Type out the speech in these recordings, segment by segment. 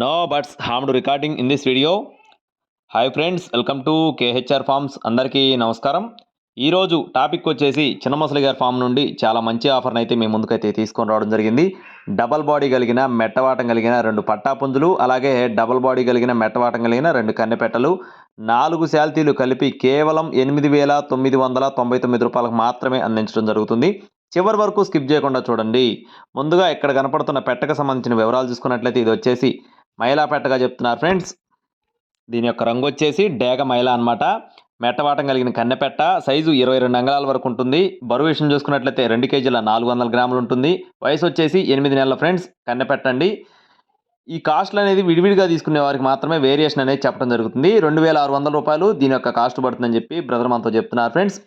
No birds harmed recording in this video hi friends welcome to KHR farms అందరికీ నమస్కారం ఈరోజు topic వచ్చేసి చిన్నమసలి గారి ఫామ్ నుండి చాలా మంచి ఆఫర్ని అయితే మేము ముందుకైతే తీసుకొని రావడం జరిగింది. డబల్ బాడీ కలిగిన మెట్టవాటం కలిగిన రెండు పట్టాపుంజులు అలాగే డబల్ బాడీ కలిగిన మెట్టవాటం కలిగిన రెండు కన్నెపెట్టలు నాలుగు శాల్తీలు కలిపి కేవలం ఎనిమిది వేల తొమ్మిది వందల తొంభై తొమ్మిది రూపాయలకు మాత్రమే అందించడం జరుగుతుంది. చివరి వరకు స్కిప్ చేయకుండా చూడండి. ముందుగా ఇక్కడ కనపడుతున్న పెట్టకు సంబంధించిన వివరాలు చూసుకున్నట్లయితే ఇది వచ్చేసి మైలాపెట్టగా చెప్తున్నారు ఫ్రెండ్స్. దీని యొక్క రంగు వచ్చేసి డేగ మైల అనమాట మెట్టవాటం కలిగిన కన్నెపెట్ట. సైజు ఇరవై రెండు అంగళాల వరకు ఉంటుంది. బరువు విషయం చూసుకున్నట్లయితే రెండు కేజీల నాలుగు వందల గ్రాములు ఉంటుంది. వయసు వచ్చేసి ఎనిమిది నెలల ఫ్రెండ్స్. కన్నెపెట్టండి ఈ కాస్ట్లు అనేది విడివిడిగా తీసుకునే వారికి మాత్రమే వేరియేషన్ అనేది చెప్పడం జరుగుతుంది. రెండు వేల ఆరు వందల రూపాయలు దీని యొక్క కాస్ట్ పడుతుందని చెప్పి బ్రదర్ మనతో చెప్తున్నారు ఫ్రెండ్స్.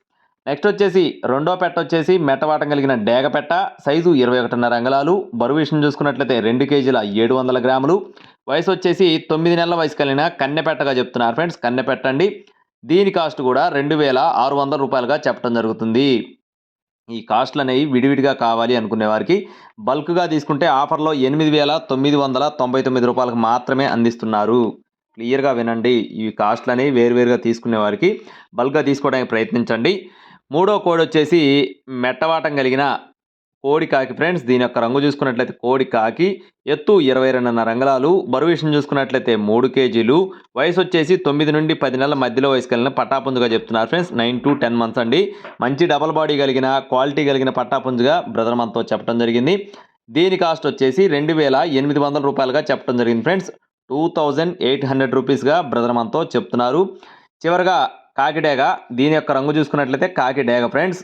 నెక్స్ట్ వచ్చేసి రెండో పెట్ట వచ్చేసి మెట్టవాటం కలిగిన డేగ పెట్ట. సైజు ఇరవై ఒకటిన్నర అంగళాలు. బరువు విషయం చూసుకున్నట్లయితే రెండు కేజీల ఏడు వందల గ్రాములు. వయసు వచ్చేసి తొమ్మిది నెలల వయసు కలిగిన కన్నెపెట్టగా చెప్తున్నారు ఫ్రెండ్స్ కన్నెపెట్టండి దీని కాస్ట్ కూడా రెండు వేల ఆరు వందల రూపాయలుగా చెప్పడం జరుగుతుంది. ఈ కాస్ట్లు అనేవి విడివిడిగా కావాలి అనుకునే వారికి బల్క్గా తీసుకుంటే ఆఫర్లో ఎనిమిది వేల తొమ్మిది వందల తొంభై తొమ్మిది రూపాయలకు మాత్రమే అందిస్తున్నారు. క్లియర్గా వినండి. ఈ కాస్ట్లు అనేవి వేరువేరుగా తీసుకునే వారికి బల్క్గా తీసుకోవడానికి ప్రయత్నించండి. మూడో కోడి వచ్చేసి మెట్టవాటం కలిగిన కోడి కాకి ఫ్రెండ్స్ దీని యొక్క రంగు చూసుకున్నట్లయితే కోడి కాకి ఎత్తు ఇరవై రెండున్నర అంగళాలు బరువు విషయం చూసుకున్నట్లయితే మూడు కేజీలు వయసు వచ్చేసి తొమ్మిది నుండి పది నెలల మధ్యలో వయసు కలిగిన పట్టాపుంజుగా చెప్తున్నారు friends nine to ten months అండి. మంచి డబల్ బాడీ కలిగిన క్వాలిటీ కలిగిన పట్టాపుంజుగా బ్రదర్ మనతో చెప్పడం జరిగింది. దీని కాస్ట్ వచ్చేసి రెండు వేల ఎనిమిది వందల రూపాయలుగా చెప్పడం జరిగింది friends two thousand eight hundred రూపీస్గా brother మనతో చెప్తున్నారు. చివరిగా కాకిడేగ. దీని యొక్క రంగు చూసుకున్నట్లయితే కాకిడేగ. ఫ్రెండ్స్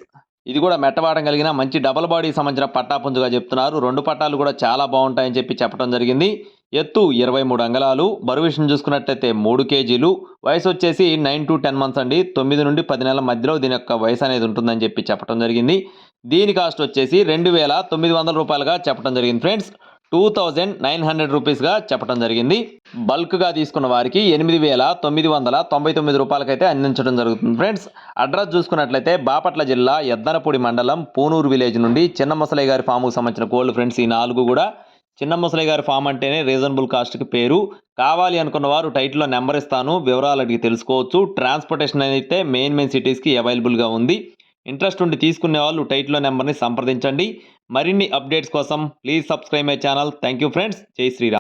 ఇది కూడా మెట్టవాడం కలిగిన మంచి డబల్ బాడీకి సంబంధించిన పట్టా పుంజుగా చెప్తున్నారు. రెండు పట్టాలు కూడా చాలా బాగుంటాయని చెప్పి చెప్పడం జరిగింది. ఎత్తు ఇరవై మూడు అంగళాలు బరువు విషయం చూసుకున్నట్లయితే మూడు కేజీలు. వయసు వచ్చేసి నైన్ టు టెన్ మంత్స్ అండి. తొమ్మిది నుండి పది నెలల మధ్యలో దీని యొక్క వయసు అనేది ఉంటుందని చెప్పి చెప్పడం జరిగింది. దీని కాస్ట్ వచ్చేసి రెండు వేల తొమ్మిది వందల రూపాయలుగా చెప్పడం జరిగింది. Friends two thousand nine hundred రూపీస్గా చెప్పడం జరిగింది. బల్క్గా తీసుకున్న వారికి ఎనిమిది వేల తొమ్మిది వందల తొంభై తొమ్మిది రూపాయలకైతే అందించడం జరుగుతుంది ఫ్రెండ్స్. అడ్రస్ చూసుకున్నట్లయితే బాపట్ల జిల్లా ఎద్దనపూడి మండలం పూనూరు విలేజ్ నుండి చిన్న ముసలయ్య గారి ఫామ్కు సంబంధించిన కోల్డ్ ఫ్రెండ్స్ ఈ నాలుగు కూడా. చిన్న ముసలయ్య గారి ఫామ్ అంటేనే రీజనబుల్ కాస్ట్కి పేరు. కావాలి అనుకున్న వారు టైటిల్లో నెంబర్ ఇస్తాను వివరాలు అడిగి తెలుసుకోవచ్చు. ట్రాన్స్పోర్టేషన్ అయితే మెయిన్ మెయిన్ సిటీస్కి అవైలబుల్గా ఉంది. ఇంట్రెస్ట్ ఉండి తీసుకునే వాళ్ళు టైటిల్లో నెంబర్ని సంప్రదించండి. మరిన్ని అప్డేట్స్ కోసం please subscribe my channel thank you friends జై శ్రీరామ్.